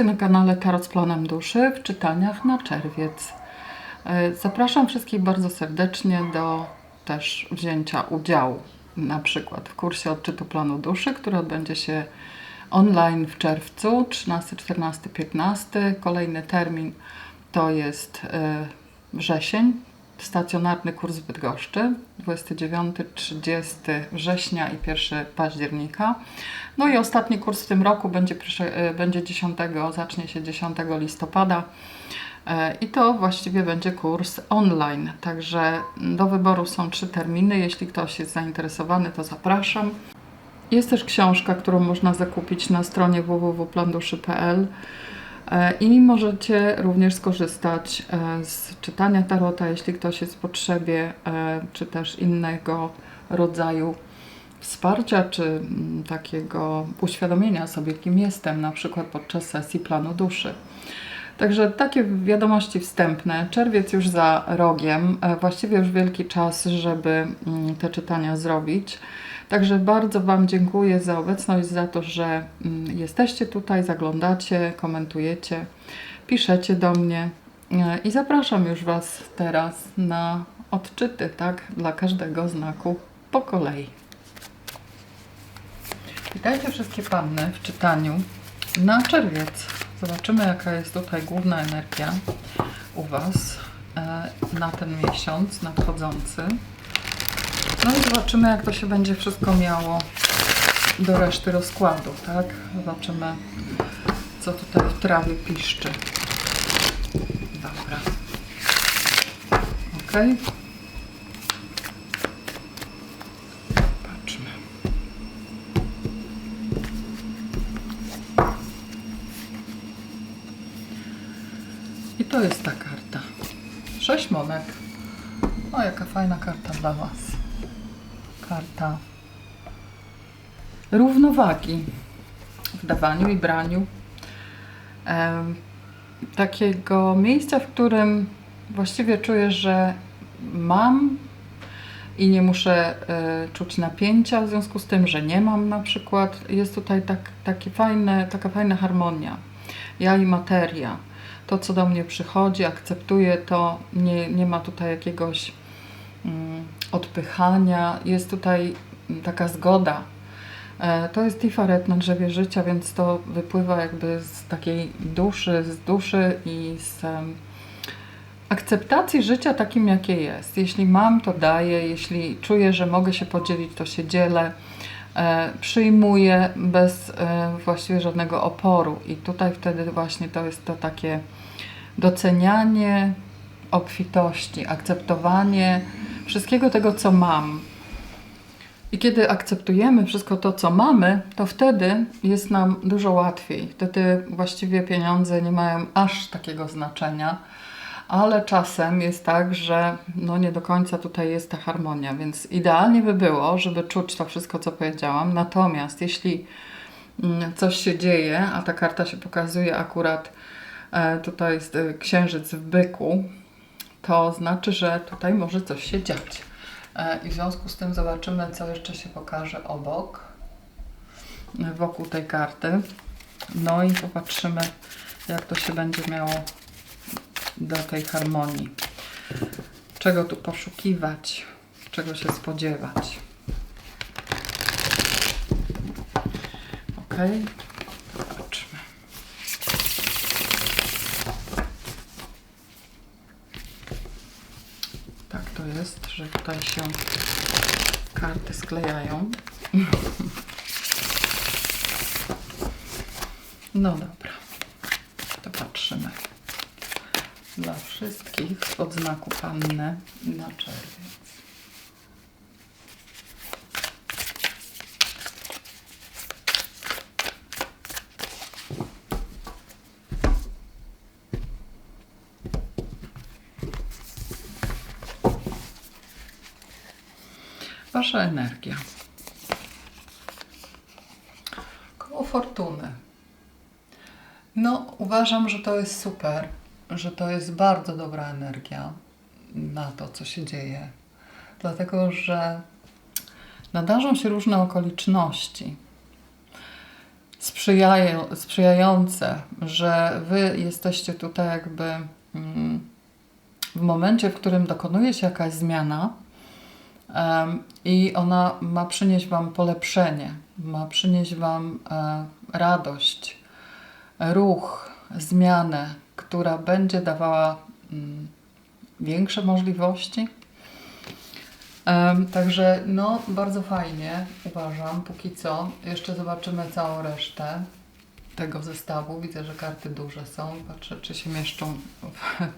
Witajcie na kanale Tarot z Planem Duszy w czytaniach na czerwiec. E, Zapraszam wszystkich bardzo serdecznie do też wzięcia udziału na przykład w kursie odczytu planu duszy, który odbędzie się online w czerwcu 13, 14, 15. Kolejny termin to jest e, wrzesień, stacjonarny kurs w Bydgoszczy 29-30 września i 1 października. No i ostatni kurs w tym roku będzie, e, będzie 10, zacznie się 10 listopada. E, I to właściwie będzie kurs online. Także do wyboru są trzy terminy. Jeśli ktoś jest zainteresowany, to zapraszam. Jest też książka, którą można zakupić na stronie www.planduszy.pl i możecie również skorzystać e, z czytania tarota, jeśli ktoś jest w potrzebie, e, czy też innego rodzaju wsparcia, czy mm, takiego uświadomienia sobie, kim jestem, na przykład podczas sesji planu duszy. Także takie wiadomości wstępne. Czerwiec już za rogiem, e, właściwie już wielki czas, żeby mm, te czytania zrobić. Także bardzo Wam dziękuję za obecność, za to, że mm, jesteście tutaj, zaglądacie, komentujecie, piszecie do mnie E, i zapraszam już Was teraz na odczyty, tak, dla każdego znaku po kolei. Witajcie wszystkie panny w czytaniu na czerwiec. Zobaczymy, jaka jest tutaj główna energia u Was e, na ten miesiąc nadchodzący. No i zobaczymy, jak to się będzie wszystko miało do reszty rozkładu, tak? Zobaczymy, co tutaj w trawie piszczy. Dobra. Ok. Patrzmy. I to jest ta karta. Sześć monet. O, jaka fajna karta dla Was. Równowagi w dawaniu i braniu. Em, takiego miejsca, w którym właściwie czuję, że mam i nie muszę e, czuć napięcia w związku z tym, że nie mam na przykład. Jest tutaj tak, takie fajne, taka fajna harmonia. Ja i materia. To, co do mnie przychodzi, akceptuję to. Nie, nie ma tutaj jakiegoś mm, odpychania. Jest tutaj taka zgoda. E, To jest tifaret na drzewie życia, więc to wypływa jakby z takiej duszy, z duszy i z akceptacji życia takim, jakie jest. Jeśli mam, to daję. Jeśli czuję, że mogę się podzielić, to się dzielę. E, Przyjmuję bez e, właściwie żadnego oporu. I tutaj wtedy właśnie to jest to takie docenianie obfitości, akceptowanie wszystkiego tego, co mam. I kiedy akceptujemy wszystko to, co mamy, to wtedy jest nam dużo łatwiej. Wtedy właściwie pieniądze nie mają aż takiego znaczenia, ale czasem jest tak, że no nie do końca tutaj jest ta harmonia, więc idealnie by było, żeby czuć to wszystko, co powiedziałam. Natomiast jeśli mm, coś się dzieje, a ta karta się pokazuje akurat, e, tutaj jest księżyc w byku, to znaczy, że tutaj może coś się dziać. E, I w związku z tym zobaczymy, co jeszcze się pokaże obok, wokół tej karty. No i popatrzymy, jak to się będzie miało do tej harmonii. Czego tu poszukiwać, czego się spodziewać. Ok, zobaczmy. Tak to jest, że tutaj się karty sklejają. No dobra, to patrzymy. Dla wszystkich od znaku Panny na czerwiec. Wasza energia. Koło fortuny. No, uważam, że to jest super, że to jest bardzo dobra energia na to, co się dzieje. Dlatego, że nadarzą się różne okoliczności. sprzyjają, sprzyjające, że Wy jesteście tutaj jakby mm, w momencie, w którym dokonuje się jakaś zmiana i ona ma przynieść Wam polepszenie, ma przynieść Wam e, radość, ruch, zmianę, która będzie dawała mm, większe możliwości. Także no, bardzo fajnie uważam, póki co. Jeszcze zobaczymy całą resztę tego zestawu. Widzę, że karty duże są. Patrzę, czy się mieszczą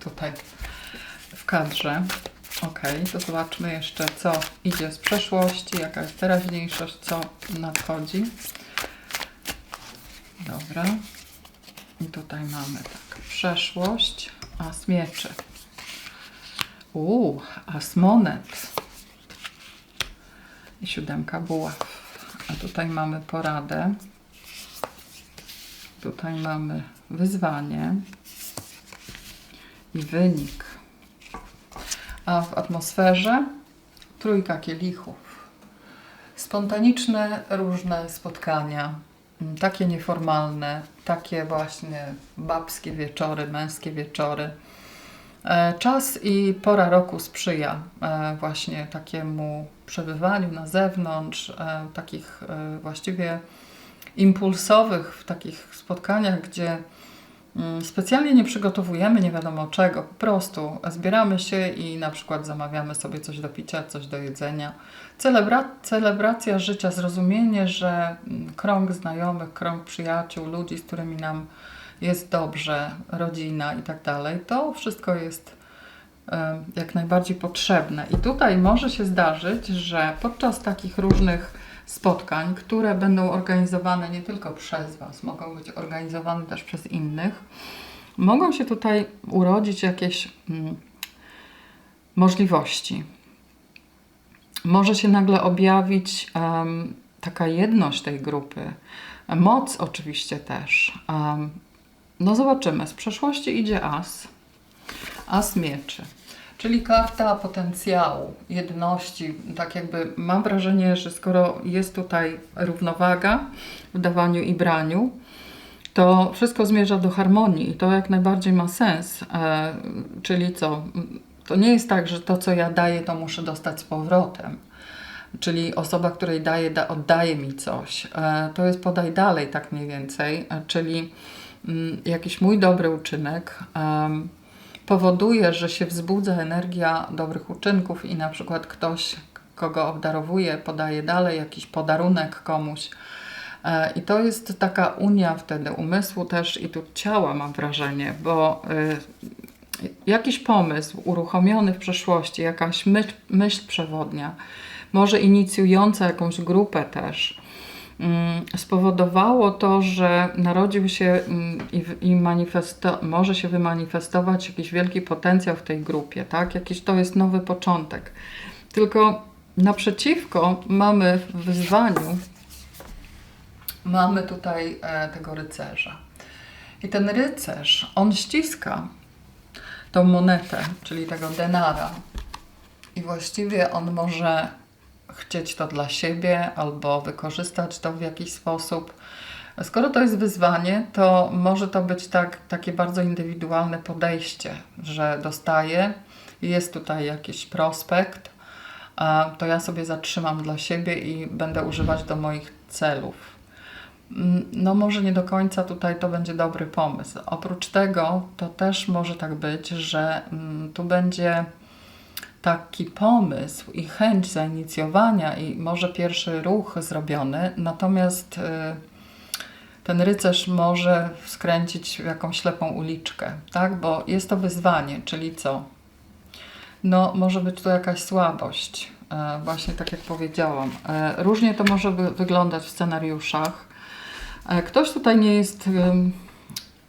tutaj w kadrze. Ok, to zobaczmy jeszcze, co idzie z przeszłości, jaka jest teraźniejszość, co nadchodzi. Dobra. I tutaj mamy tak, przeszłość, as mieczy. Uuu, as monet i siódemka buław. A tutaj mamy poradę. Tutaj mamy wyzwanie i wynik. A w atmosferze trójka kielichów. Spontaniczne, różne spotkania, mm, takie nieformalne, takie właśnie babskie wieczory, męskie wieczory. E, Czas i pora roku sprzyja e, właśnie takiemu przebywaniu na zewnątrz, e, takich właściwie impulsowych, w takich spotkaniach, gdzie specjalnie nie przygotowujemy nie wiadomo czego, po prostu zbieramy się i na przykład zamawiamy sobie coś do picia, coś do jedzenia. Celebra celebracja życia, zrozumienie, że mm, krąg znajomych, krąg przyjaciół, ludzi, z którymi nam jest dobrze, rodzina i tak dalej, to wszystko jest jak najbardziej potrzebne. I tutaj może się zdarzyć, że podczas takich różnych spotkań, które będą organizowane nie tylko przez Was, mogą być organizowane też przez innych, mogą się tutaj urodzić jakieś mm, możliwości. Może się nagle objawić em, taka jedność tej grupy, moc oczywiście też. Em, no zobaczymy. Z przeszłości idzie as. As mieczy. Czyli karta potencjału, jedności. Tak jakby mam wrażenie, że skoro jest tutaj równowaga w dawaniu i braniu, to wszystko zmierza do harmonii i to jak najbardziej ma sens. E, czyli co? To nie jest tak, że to, co ja daję, to muszę dostać z powrotem. Czyli osoba, której daję, da, oddaje mi coś. E, to jest podaj dalej, tak mniej więcej. E, czyli mm, jakiś mój dobry uczynek em, powoduje, że się wzbudza energia dobrych uczynków i na przykład ktoś, kogo obdarowuje, podaje dalej jakiś podarunek komuś. E, I to jest taka unia wtedy umysłu też i tu ciała, mam wrażenie, bo y, jakiś pomysł uruchomiony w przeszłości, jakaś myśl, myśl przewodnia, może inicjująca jakąś grupę też, spowodowało to, że narodził się mm, i, i może się wymanifestować jakiś wielki potencjał w tej grupie, tak? Jakiś to jest nowy początek. Tylko naprzeciwko mamy w wyzwaniu, mamy tutaj e, tego rycerza. I ten rycerz, on ściska tą monetę, czyli tego denara. I właściwie on może chcieć to dla siebie albo wykorzystać to w jakiś sposób. Skoro to jest wyzwanie, to może to być tak, takie bardzo indywidualne podejście, że dostaję, jest tutaj jakiś prospekt, to ja sobie zatrzymam dla siebie i będę używać do moich celów. Mm, No może nie do końca tutaj to będzie dobry pomysł. Oprócz tego to też może tak być, że mm, tu będzie taki pomysł i chęć zainicjowania i może pierwszy ruch zrobiony, natomiast y, ten rycerz może skręcić w jakąś ślepą uliczkę, tak? Bo jest to wyzwanie, czyli co? No, może być tu jakaś słabość, e, właśnie tak jak powiedziałam. E, różnie to może wy- wyglądać w scenariuszach. Ktoś tutaj nie jest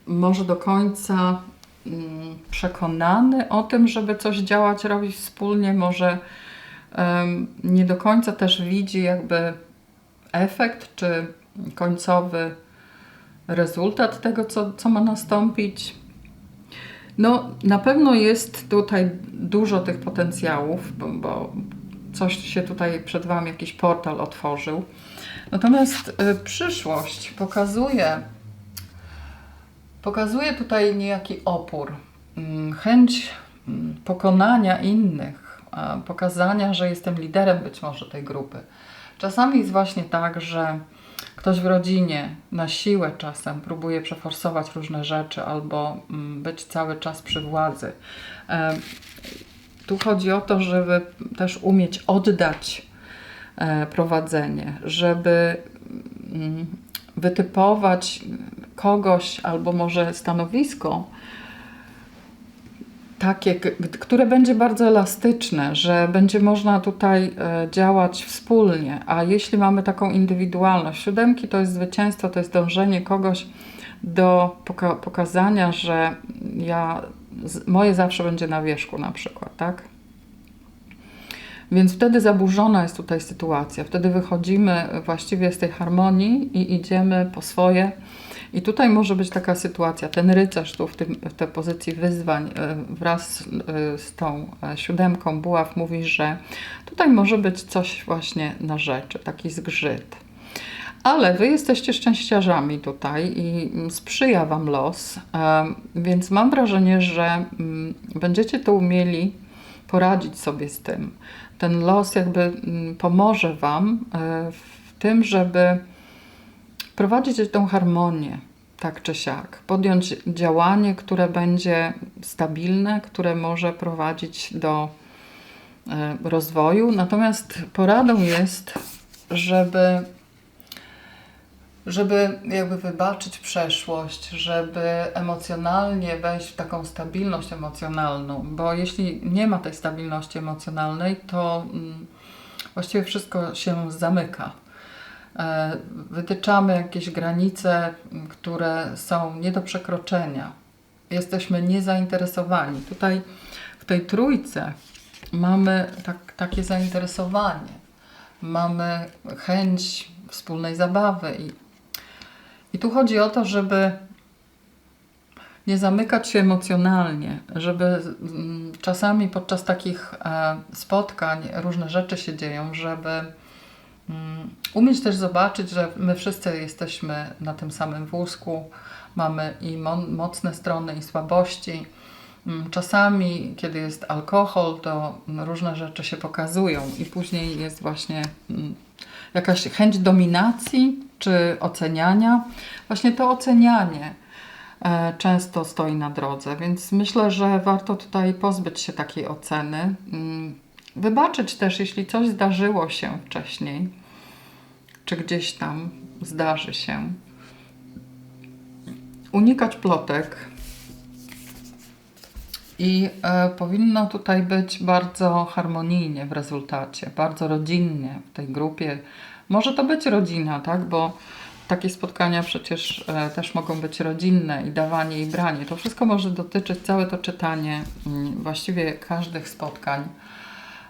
może do końca przekonany o tym, żeby coś działać, robić wspólnie, może nie do końca też widzi jakby efekt czy końcowy rezultat tego, co, co ma nastąpić. No, na pewno jest tutaj dużo tych potencjałów, bo, bo coś się tutaj przed Wami, jakiś portal otworzył. Natomiast y, przyszłość pokazuje, pokazuje tutaj niejaki opór, mm, chęć mm, pokonania innych, pokazania, że jestem liderem być może tej grupy. Czasami jest właśnie tak, że ktoś w rodzinie na siłę czasem próbuje przeforsować różne rzeczy albo mm, być cały czas przy władzy. Tu chodzi o to, żeby też umieć oddać e, prowadzenie, żeby wytypować kogoś albo może stanowisko takie, które będzie bardzo elastyczne, że będzie można tutaj e, działać wspólnie, a jeśli mamy taką indywidualność, siódemki to jest zwycięstwo, to jest dążenie kogoś do poka- pokazania, że ja, moje zawsze będzie na wierzchu na przykład, tak? Więc wtedy zaburzona jest tutaj sytuacja. Wtedy wychodzimy właściwie z tej harmonii i idziemy po swoje. I tutaj może być taka sytuacja. Ten rycerz tu w, tym, w tej pozycji wyzwań e, wraz e, z tą e, siódemką buław mówi, że tutaj może być coś właśnie na rzeczy, taki zgrzyt. Ale wy jesteście szczęściarzami tutaj i mm, sprzyja wam los, więc mam wrażenie, że mm, będziecie tu umieli poradzić sobie z tym. Ten los jakby mm, pomoże wam w tym, żeby prowadzić tą harmonię, tak czy siak. Podjąć działanie, które będzie stabilne, które może prowadzić do e, rozwoju. Natomiast poradą jest, żeby żeby jakby wybaczyć przeszłość, żeby emocjonalnie wejść w taką stabilność emocjonalną, bo jeśli nie ma tej stabilności emocjonalnej, to mm, właściwie wszystko się zamyka. E, Wytyczamy jakieś granice, które są nie do przekroczenia. Jesteśmy niezainteresowani. Tutaj w tej trójce mamy tak, takie zainteresowanie, mamy chęć wspólnej zabawy i i tu chodzi o to, żeby nie zamykać się emocjonalnie, żeby czasami podczas takich e, spotkań różne rzeczy się dzieją, żeby umieć też zobaczyć, że my wszyscy jesteśmy na tym samym wózku, mamy i mo- mocne strony, i słabości. Mm, Czasami, kiedy jest alkohol, to mm, różne rzeczy się pokazują, i później jest właśnie mm, jakaś chęć dominacji czy oceniania. Właśnie to ocenianie e, często stoi na drodze, więc myślę, że warto tutaj pozbyć się takiej oceny. Wybaczyć też, jeśli coś zdarzyło się wcześniej, czy gdzieś tam zdarzy się. Unikać plotek. I e, powinno tutaj być bardzo harmonijnie w rezultacie, bardzo rodzinnie w tej grupie. Może to być rodzina, tak? Bo takie spotkania przecież e, też mogą być rodzinne i dawanie i branie. To wszystko może dotyczyć, całe to czytanie, mm, właściwie każdych spotkań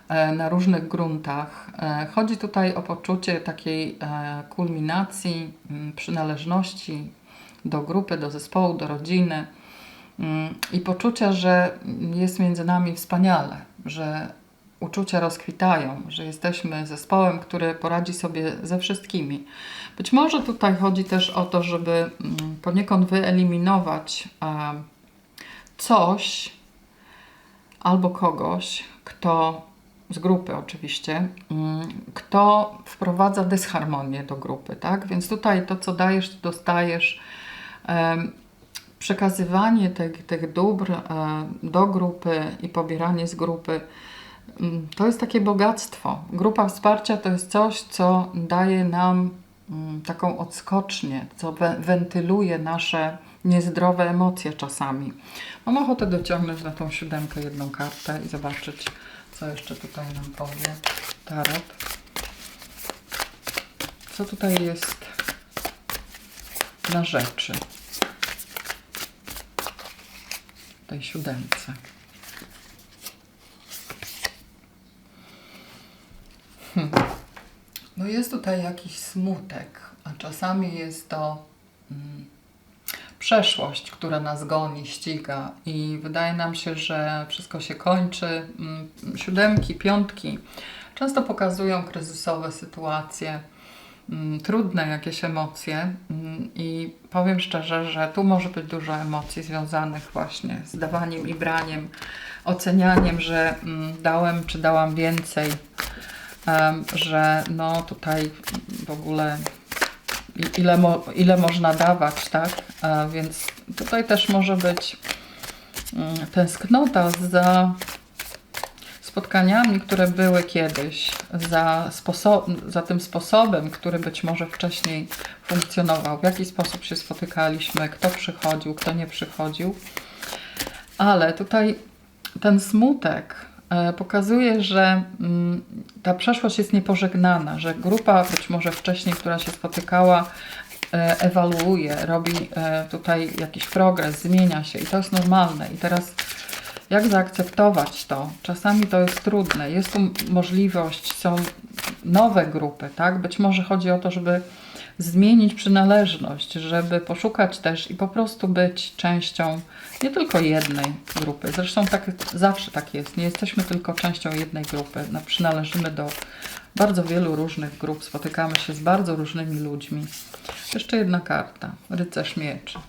na różnych gruntach. E, Chodzi tutaj o poczucie takiej e, kulminacji, mm, przynależności do grupy, do zespołu, do rodziny mm, i poczucia, że jest między nami wspaniale, że uczucia rozkwitają, że jesteśmy zespołem, który poradzi sobie ze wszystkimi. Być może tutaj chodzi też o to, żeby mm, poniekąd wyeliminować e, coś albo kogoś, kto z grupy oczywiście, mm, kto wprowadza dysharmonię do grupy, tak? Więc tutaj to, co dajesz, dostajesz. Przekazywanie tych, tych dóbr e, do grupy i pobieranie z grupy mm, to jest takie bogactwo. Grupa wsparcia to jest coś, co daje nam mm, taką odskocznię, co we- wentyluje nasze niezdrowe emocje czasami. Mam ochotę dociągnąć na tą siódemkę jedną kartę i zobaczyć, co jeszcze tutaj nam powie tarot. Co tutaj jest na rzeczy w tej siódemce? Hmm. No jest tutaj jakiś smutek, a czasami jest to mm, przeszłość, która nas goni, ściga. I wydaje nam się, że wszystko się kończy. Mm, Siódemki, piątki często pokazują kryzysowe sytuacje, mm, trudne jakieś emocje. Mm, i powiem szczerze, że tu może być dużo emocji związanych właśnie z dawaniem i braniem, ocenianiem, że dałem czy dałam więcej, że no tutaj w ogóle ile, mo, ile można dawać, tak? A więc tutaj też może być mm, tęsknota za spotkaniami, które były kiedyś, za, sposo- za tym sposobem, który być może wcześniej funkcjonował, w jaki sposób się spotykaliśmy, kto przychodził, kto nie przychodził. Ale tutaj ten smutek pokazuje, że mm, ta przeszłość jest niepożegnana, że grupa być może wcześniej, która się spotykała, e, ewaluuje, robi e, tutaj jakiś progres, zmienia się i to jest normalne. I teraz jak zaakceptować to? Czasami to jest trudne. Jest tu możliwość, są nowe grupy, tak? Być może chodzi o to, żeby zmienić przynależność, żeby poszukać też i po prostu być częścią nie tylko jednej grupy. Zresztą tak zawsze tak jest. Nie jesteśmy tylko częścią jednej grupy. No, przynależymy do bardzo wielu różnych grup, spotykamy się z bardzo różnymi ludźmi. Jeszcze jedna karta, rycerz mieczy.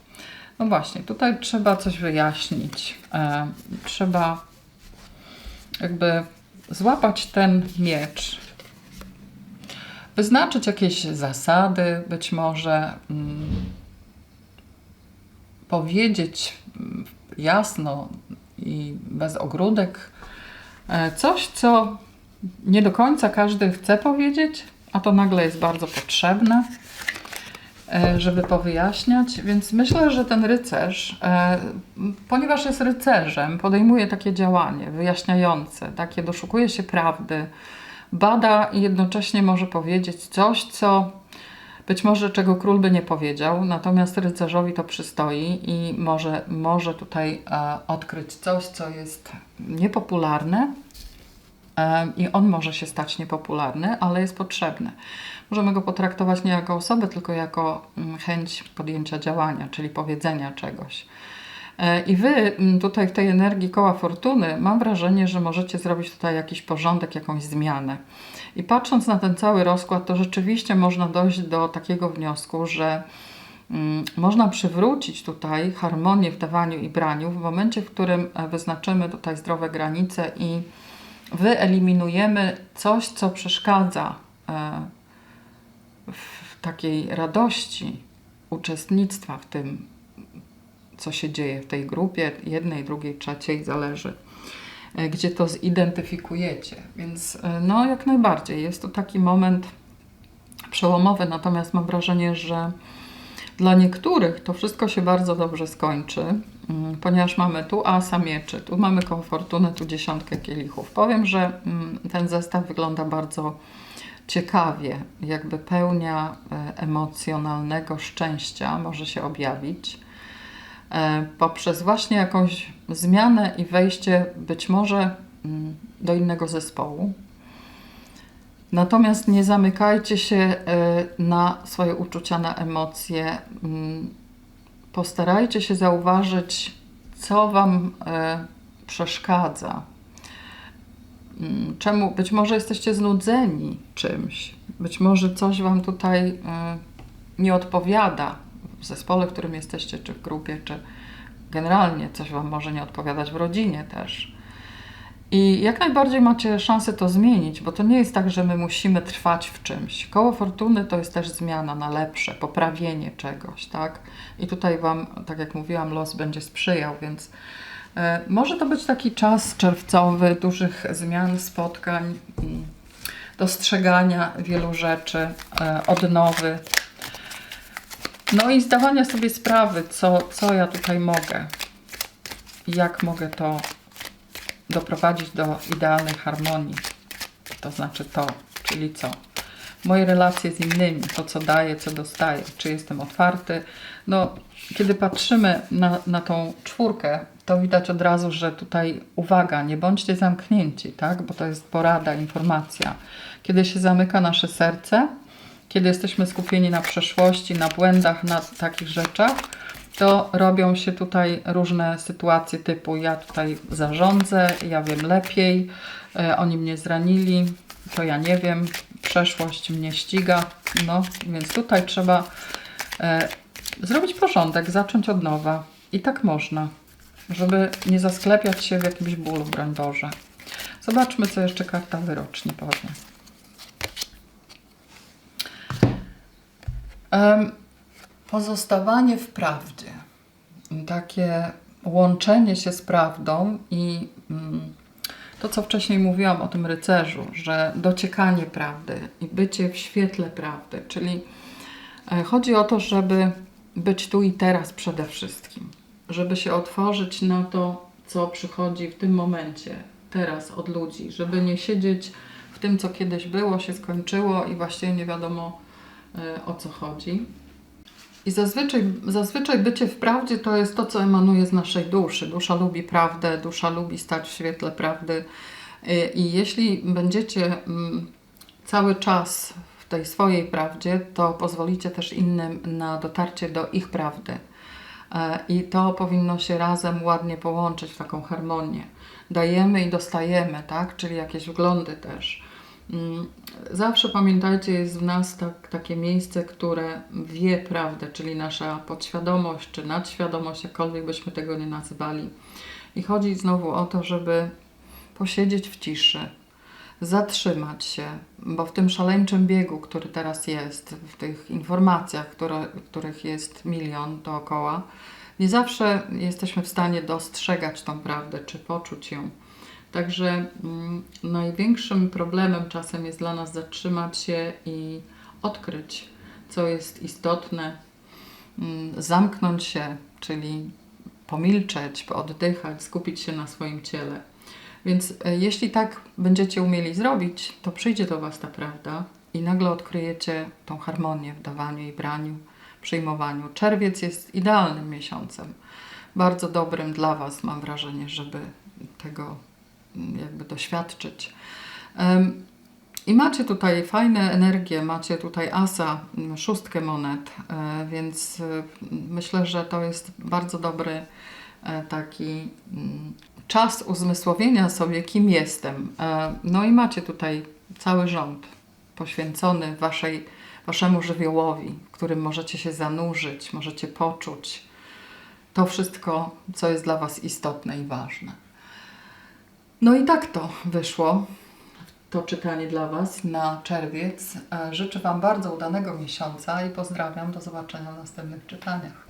No właśnie, tutaj trzeba coś wyjaśnić. E, trzeba jakby złapać ten miecz, wyznaczyć jakieś zasady, być może mm, powiedzieć mm, jasno i bez ogródek e, coś, co nie do końca każdy chce powiedzieć, a to nagle jest bardzo potrzebne e, żeby powyjaśniać, więc myślę, że ten rycerz, e, ponieważ jest rycerzem, podejmuje takie działanie wyjaśniające, takie doszukuje się prawdy, bada i jednocześnie może powiedzieć coś, co być może czego król by nie powiedział, natomiast rycerzowi to przystoi i może, może tutaj e, odkryć coś, co jest niepopularne, E, i on może się stać niepopularny, ale jest potrzebny. Możemy go potraktować nie jako osobę, tylko jako mm, chęć podjęcia działania, czyli powiedzenia czegoś. E, I wy mm, tutaj w tej energii koła fortuny mam wrażenie, że możecie zrobić tutaj jakiś porządek, jakąś zmianę. I patrząc na ten cały rozkład, to rzeczywiście można dojść do takiego wniosku, że mm, można przywrócić tutaj harmonię w dawaniu i braniu w momencie, w którym e, wyznaczymy tutaj zdrowe granice i wyeliminujemy coś, co przeszkadza e, w takiej radości uczestnictwa w tym, co się dzieje w tej grupie, jednej, drugiej, trzeciej, zależy, e, gdzie to zidentyfikujecie. Więc e, no, jak najbardziej jest to taki moment przełomowy, natomiast mam wrażenie, że dla niektórych to wszystko się bardzo dobrze skończy, mm, ponieważ mamy tu asa mieczy, tu mamy koło fortuny, tu dziesiątkę kielichów. Powiem, że mm, ten zestaw wygląda bardzo ciekawie, jakby pełnia e, emocjonalnego szczęścia może się objawić poprzez właśnie jakąś zmianę i wejście być może mm, do innego zespołu. Natomiast nie zamykajcie się e, na swoje uczucia, na emocje. Mm, Postarajcie się zauważyć, co Wam e, przeszkadza. Mm, Czemu? Być może jesteście znudzeni czymś, być może coś Wam tutaj e, nie odpowiada w zespole, w którym jesteście, czy w grupie, czy generalnie coś Wam może nie odpowiadać w rodzinie też. I jak najbardziej macie szansę to zmienić, bo to nie jest tak, że my musimy trwać w czymś. Koło fortuny to jest też zmiana na lepsze, poprawienie czegoś, tak? I tutaj Wam, tak jak mówiłam, los będzie sprzyjał, więc e, może to być taki czas czerwcowy, dużych zmian, spotkań, dostrzegania wielu rzeczy, e, odnowy. No i zdawania sobie sprawy, co, co ja tutaj mogę, jak mogę to doprowadzić do idealnej harmonii. To znaczy to, czyli co? Moje relacje z innymi, to co daję, co dostaję, czy jestem otwarty. No, kiedy patrzymy na, na tą czwórkę, to widać od razu, że tutaj uwaga, nie bądźcie zamknięci, tak? Bo to jest porada, informacja. Kiedy się zamyka nasze serce, kiedy jesteśmy skupieni na przeszłości, na błędach, na takich rzeczach, to robią się tutaj różne sytuacje typu ja tutaj zarządzę, ja wiem lepiej, e, oni mnie zranili, to ja nie wiem, przeszłość mnie ściga, no więc tutaj trzeba e, zrobić porządek, zacząć od nowa i tak można, żeby nie zasklepiać się w jakimś bólu, broń Boże. Zobaczmy, co jeszcze karta wyroczni powie. Pozostawanie w prawdzie, takie łączenie się z prawdą i mm, to, co wcześniej mówiłam o tym rycerzu, że dociekanie prawdy i bycie w świetle prawdy, czyli e, chodzi o to, żeby być tu i teraz przede wszystkim, żeby się otworzyć na to, co przychodzi w tym momencie, teraz od ludzi, żeby nie siedzieć w tym, co kiedyś było, się skończyło i właściwie nie wiadomo o co chodzi. I zazwyczaj, zazwyczaj bycie w prawdzie to jest to, co emanuje z naszej duszy. Dusza lubi prawdę, dusza lubi stać w świetle prawdy. I- I jeśli będziecie mm, cały czas w tej swojej prawdzie, to pozwolicie też innym na dotarcie do ich prawdy. E, I to powinno się razem ładnie połączyć w taką harmonię. Dajemy i dostajemy, tak? Czyli jakieś wglądy też. Mm, Zawsze pamiętajcie, jest w nas tak, takie miejsce, które wie prawdę, czyli nasza podświadomość czy nadświadomość, jakkolwiek byśmy tego nie nazywali. I chodzi znowu o to, żeby posiedzieć w ciszy, zatrzymać się, bo w tym szaleńczym biegu, który teraz jest, w tych informacjach, które, których jest milion dookoła, nie zawsze jesteśmy w stanie dostrzegać tą prawdę czy poczuć ją. Także mm, największym problemem czasem jest dla nas zatrzymać się i odkryć, co jest istotne, mm, zamknąć się, czyli pomilczeć, oddychać, skupić się na swoim ciele. Więc e, jeśli tak będziecie umieli zrobić, to przyjdzie do Was ta prawda i nagle odkryjecie tą harmonię w dawaniu i braniu, przyjmowaniu. Czerwiec jest idealnym miesiącem, bardzo dobrym dla Was, mam wrażenie, żeby tego jakby doświadczyć. I macie tutaj fajne energie, macie tutaj asa, szóstkę monet, e, więc e, myślę, że to jest bardzo dobry e, taki mm, czas uzmysłowienia sobie, kim jestem. No i macie tutaj cały rząd poświęcony waszej, waszemu żywiołowi, w którym możecie się zanurzyć, możecie poczuć to wszystko, co jest dla was istotne i ważne. No i tak to wyszło. To czytanie dla Was na czerwiec. E, Życzę Wam bardzo udanego miesiąca i pozdrawiam. Do zobaczenia w następnych czytaniach.